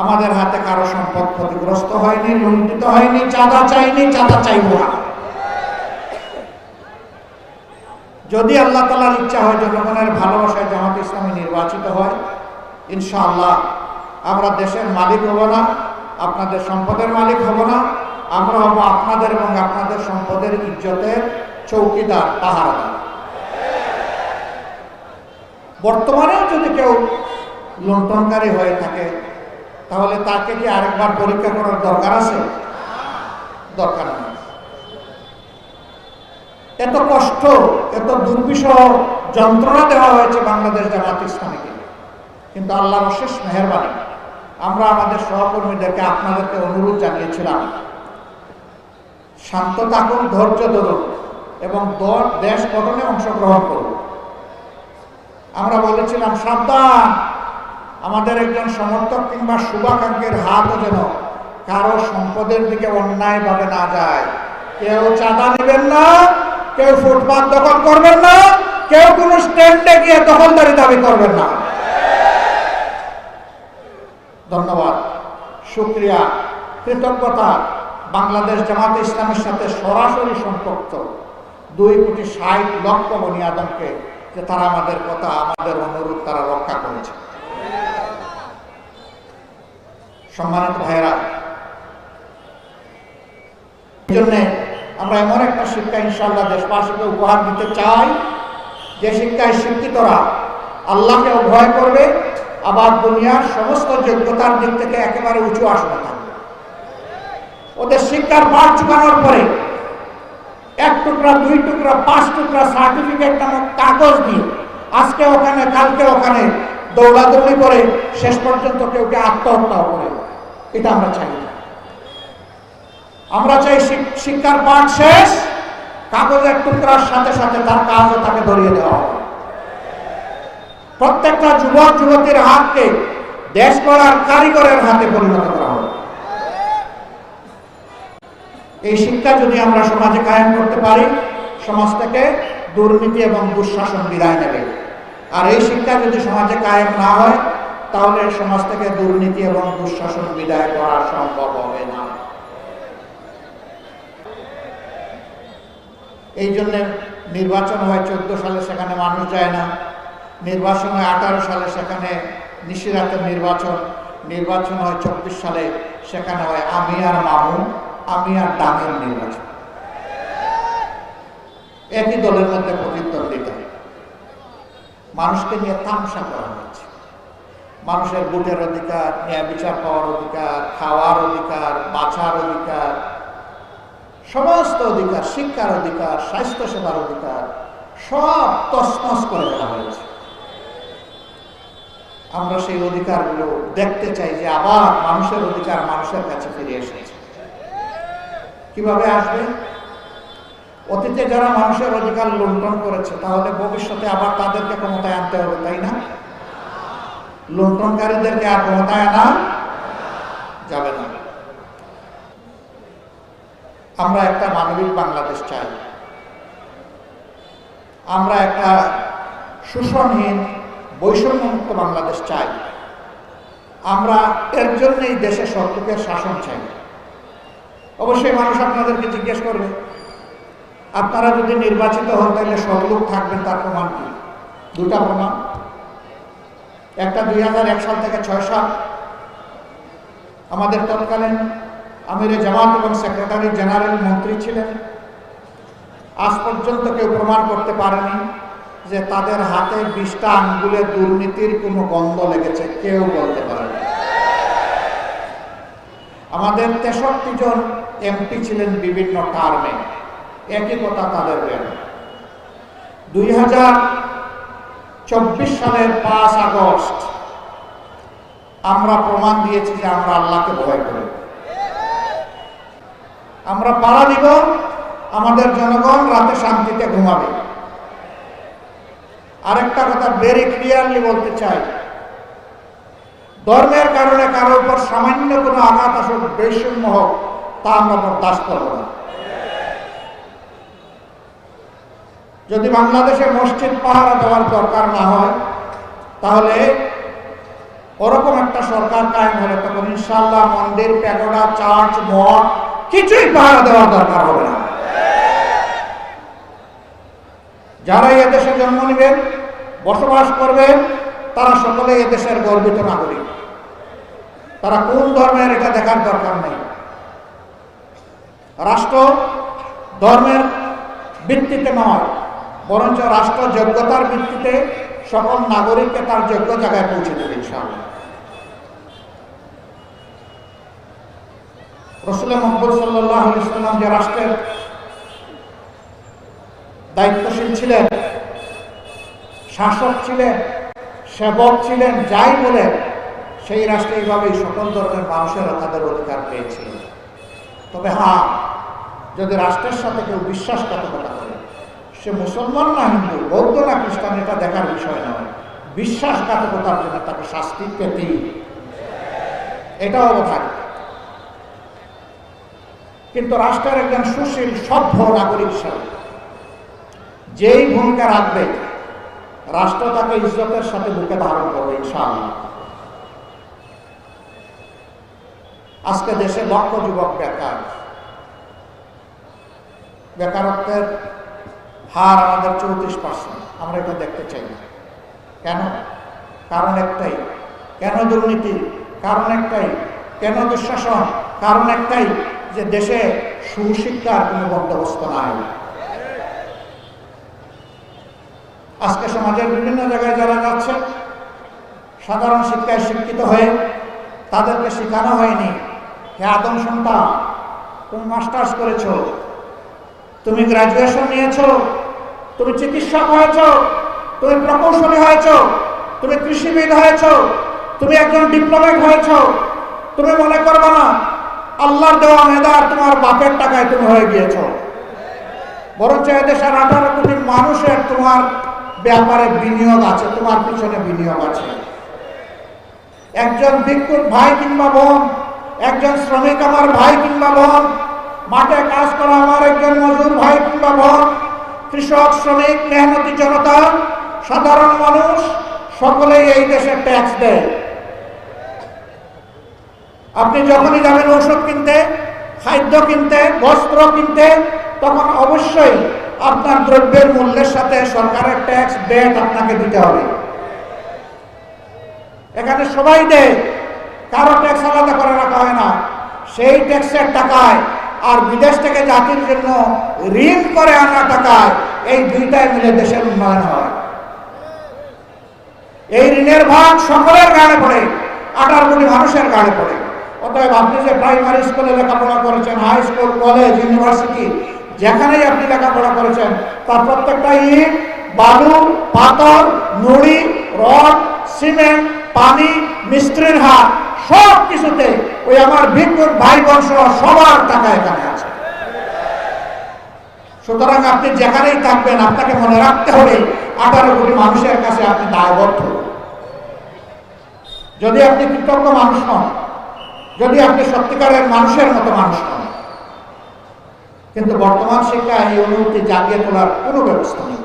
আমাদের হাতে কারও সম্পদ ক্ষতিগ্রস্ত হয়নি, লুণ্ঠিত হয়নি, চাঁদা চাইনি, চাঁদা চাইব না। যদি আল্লাহ তালার ইচ্ছা হয়, জনগণের ভালোবাসায় জামাত ইসলামী নির্বাচিত হয়, ইনশাআল্লাহ আমরা দেশের মালিক হব না, আপনাদের সম্পদের মালিক হব না, আমরা হব আপনাদের এবং আপনাদের সম্পদের ইজ্জতের চৌকিদার, পাহারাদার। বর্তমানেও যদি কেউ লুণ্ঠনকারী হয়ে থাকে তাহলে তাকে কি আরেকবার পরীক্ষা করার দরকার আছে? দরকার নেই। এত কষ্ট, এত দুর্বিষহ যন্ত্রণা দেওয়া হয়েছে বাংলাদেশ জামাত ইসলামীকে। কিন্তু আল্লাহর অশেষ মেহরবানি। আমরা আমাদের সহকর্মীদেরকে আপনাদেরকে অনুরোধ জানিয়েছিলাম, শান্ত থাকুন, ধৈর্য ধরুন এবং দেশ গঠনে অংশগ্রহণ করুন। আমরা বলেছিলাম, সাবধান! আমাদের একজন সমর্থক কিংবা শুভাকাঙ্ক্ষের হাতও যেন কারও সম্পদের দিকে অন্যায়ভাবে না যায়। কেউ চাঁদা নেবেন না, কেউ ফুটপাত দখল করবেন না, কেউ কোনো স্ট্যান্ডে গিয়ে দখলদারি দাবি করবেন না। ধন্যবাদ। শুক্রিয়া। কৃতজ্ঞতা। বাংলাদেশ জামাতে ইসলামের সাথে সরাসরি সম্পর্ক দুই কোটি ষাট লক্ষ বনি আদমকে যে তারা আমাদের কথা, আমাদের অনুরোধ তারা রক্ষা করেছে। সম্মানিত ভাইয়েরা। জন্যে আমরা এমন একটা শিক্ষা ইনশাল্লাহ দেশবাসীকে উপহার দিতে চাই, যে শিক্ষায় শিক্ষিতরা আল্লাহকে ভয় করবে আবার দুনিয়ার সমস্ত যোগ্যতার দিক থেকে একেবারে উঁচু আসনে থাকবে। ওদের শিক্ষার পাঠ চুকানোর পরে এক টুকরা, দুই টুকরা, পাঁচ টুকরা সার্টিফিকেট নামক কাগজ দিয়ে আজকে ওখানে, কালকে ওখানে দৌড়াদৌড়ি করে শেষ পর্যন্ত কেউ কে আত্মহত্যাও করে? এটা আমরা চাই আমরা চাই শিক- শিক্ষার পাঠ শেষ, কাগজের টুকরার সাথে সাথে তার কাজও তাকে ধরিয়ে দেওয়া হবে। প্রত্যেকটা যুবক, যুবতীর হাতকে দেশ গড়ার কারিগরের হাতে পরিণত করা হবে। এই শিক্ষা যদি আমরা সমাজে কায়েম করতে পারি, সমাজ থেকে দুর্নীতি এবং দুঃশাসন বিদায় নেবে। আর এই শিক্ষা যদি সমাজে কায়েম না হয়, তাহলে সমাজ থেকে দুর্নীতি এবং দুঃশাসন বিদায় করা সম্ভব হবে না। এই জন্য নির্বাচন হয় চোদ্দ সালে, সেখানে মানুষ যায় না। নির্বাচন হয় আঠারো সালে, সেখানে নিশিরাতের নির্বাচন। নির্বাচন হয় চব্বিশ সালে, সেখানে হয় আমি আর মামুন, আমি আর দামের নির্বাচন। একই দলের মধ্যে প্রতিদ্বন্দ্বিতা। মানুষকে নিয়ে তামসা করা হয়েছে মানুষের ভোটের অধিকার, ন্যায় বিচার পাওয়ার অধিকার, খাওয়ার অধিকার, বাঁচার অধিকার, সমস্ত অধিকার, শিক্ষার অধিকার স্বাস্থ্য সেবার অধিকার, সব তসনস করে ফেলা হয়েছে। আমরা সেই অধিকারগুলো দেখতে চাই যে আবার মানুষের অধিকার মানুষের কাছে ফিরে এসেছে। কীভাবে আসবে? অতীতে যারা মানুষের অধিকার লুণ্ঠন করেছে, তাহলে ভবিষ্যতে আবার তাদেরকে ক্ষমতায় আনতে হবে, তাই না? লুণ্ঠনকারীদেরকে আর ক্ষমতায় আনা যাবে না। আমরা একটা মানবিক বাংলাদেশ চাই। আমরা একটা শোষণহীন, বৈষম্যমুক্ত বাংলাদেশ চাই। আমরা এর জন্যই দেশে সত্যকের শাসন চাই। অবশ্যই মানুষ আপনাদেরকে জিজ্ঞেস করবে আপনারা যদি নির্বাচিত হন, তাহলে সৎলোক থাকবেন, তার প্রমাণ কি? দুটা প্রমাণ। একটা দুই হাজার এক সাল থেকে ছয় সাল। আমাদের তৎকালীন আমিরে জামাত এবং সেক্রেটারি জেনারেল মন্ত্রী ছিলেন। আজ পর্যন্ত কেউ প্রমাণ করতে পারেনি যে তাদের হাতে বিশটা আঙ্গুলে দুর্নীতির কোনো গন্ধ লেগেছে, কেউ বলতে পারেনি। আমাদের তেষট্টি জন এমপি ছিলেন বিভিন্ন টার্মে। একই কথা তাদের বের দুই হাজার চব্বিশ সালের পাঁচ আগস্ট আমরা প্রমাণ দিয়েছি যে আমরা আল্লাহকে ভয় করি। আমরা পাড়া দিব, আমাদের জনগণ রাতে শান্তিতে ঘুমাবে। আরেকটা কথা ভেরি ক্লিয়ারলি বলতে চাই। ধর্মের কারণে কারোর উপর সামান্য কোনো আঘাত আসুক, বৈষম্য হোক, তা আমরা বরদাস্ত করব না। যদি বাংলাদেশে মসজিদ পাহারা দেওয়ার দরকার না হয়, তাহলে ওরকম একটা সরকার কায়েম হলে তখন ইনশাল্লাহ মন্দির, প্যাগোডা, চার্চ, মঠ কিছুই পাহারা দেওয়ার দরকার হবে না। যারা এদেশে জন্ম নেবেন, বসবাস করবেন, তারা সকলে এদেশের গর্বিত নাগরিক। তারা কোন ধর্মের এটা দেখার দরকার নেই। রাষ্ট্র ধর্মের ভিত্তিতে নয়। বরঞ্চ রাষ্ট্র যোগ্যতার ভিত্তিতে সকল নাগরিককে তার যোগ্য জায়গায় পৌঁছে দেবে রসুল সাল্লাহ সাল্লাম যে রাষ্ট্রের দায়িত্বশীল ছিলেন, শাসক ছিলেন, সেবক ছিলেন, যাই বলেন, সেই রাষ্ট্রে এইভাবেই সকল ধরনের মানুষেরা তাদের অধিকার পেয়েছিল তবে হ্যাঁ যদি রাষ্ট্রের সাথে কেউ বিশ্বাসঘাতকতা সে মুসলমান না হিন্দু, বৌদ্ধ না খ্রিস্টান, এটা দেখার বিষয় নয়। বিশ্বাসঘাতকতার জন্য তাকে শাস্তি পেতেই এটাও অবধারিত। কিন্তু রাষ্ট্রের একজন সুশীল, সভ্য নাগরিক হিসাবে যেই ভূমিকা রাখবে, রাষ্ট্র তাকে ইজ্জতের সাথে বুকে ধারণ করবে, ইনশাআল্লাহ। আজকে দেশে লক্ষ যুবক বেকার। বেকারত্বের হার আমাদের চৌত্রিশ পার্সেন্ট। আমরা এটা দেখতে চাই না। কেন? কারণ একটাই। কেন দুর্নীতি? কারণ একটাই। কেন দুঃশাসন? কারণ একটাই যে দেশে সুশিক্ষার কোনো বন্দোবস্ত নাই। আজকে সমাজের বিভিন্ন জায়গায় যারা যাচ্ছে, সাধারণ শিক্ষায় শিক্ষিত হয়ে তাদেরকে শেখানো হয়নি হে আদম সন্তান তুমি মাস্টার্স করেছ? তুমি গ্রাজুয়েশন নিয়েছ? তুমি চিকিৎসক হয়েছ, তুমি প্রকৌশলী হয়েছ, তুমি কৃষিবিদ হয়েছ, তুমি একজন ডিপ্লোমেট হয়েছ, তুমি মনে করবে না, আল্লাহর দেওয়া মেধার তোমার বাপের টাকায় তুমি হয়ে গিয়েছ। বরঞ্চ এদেশের আঠারো কোটি মানুষের তোমার ব্যাপারে বিনিয়োগ আছে, তোমার পিছনে বিনিয়োগ আছে। একজন ভিক্ষুক ভাই কিংবা বোন, একজন শ্রমিক আমার ভাই কিংবা বোন, মাঠে কাজ করা আমার একজন মজুর ভাই কিংবা বোন কৃষক, শ্রমিক, মেহনতি জনতা, সাধারণ মানুষ সকলেই এই দেশে ট্যাক্স দেয়। আপনি যখনই যাবেন ওষুধ কিনতে, খাদ্য কিনতে, বস্ত্র কিনতে, তখন অবশ্যই আপনার দ্রব্যের মূল্যের সাথে সরকারের ট্যাক্স ব্যাট আপনাকে দিতে হবে। এখানে সবাই দেয়, কারও ট্যাক্স আলাদা করে রাখা হয় না। সেই ট্যাক্সের টাকায় আর বিদেশ থেকে জাতির জন্য ঋণ করে আনা টাকায় এই দুইটাই মিলে দেশের উন্নয়ন হয়। এই ঋণের ভাগ সকলের গাড়ে পড়ে, আঠারো কোটি মানুষের গাড়ে পড়ে। অতএব আপনি যে প্রাইমারি স্কুলে লেখাপড়া করেছেন, হাই স্কুল, কলেজ, ইউনিভার্সিটি, যেখানেই আপনি লেখাপড়া করেছেন, তার প্রত্যেকটা ইট বালু পাথর, নুড়ি, রড, সিমেন্ট, পানি, মিস্ত্রির হাত সব কিছুতে ওই আমার ভিক্ষুর ভাই বংশ সবার টাকা এখানে আছে। সুতরাং আপনি যেখানেই থাকবেন, আপনাকে মনে রাখতে হবে, আঠারো কোটি মানুষের কাছে আপনি দায়বদ্ধ। যদি আপনি কৃতজ্ঞ মানুষ হন, যদি আপনি সত্যিকারের মানুষের মতো মানুষ হন, কিন্তু বর্তমান শিক্ষায় এই অনুভূতি জাগিয়ে তোলার কোনো ব্যবস্থা নেই।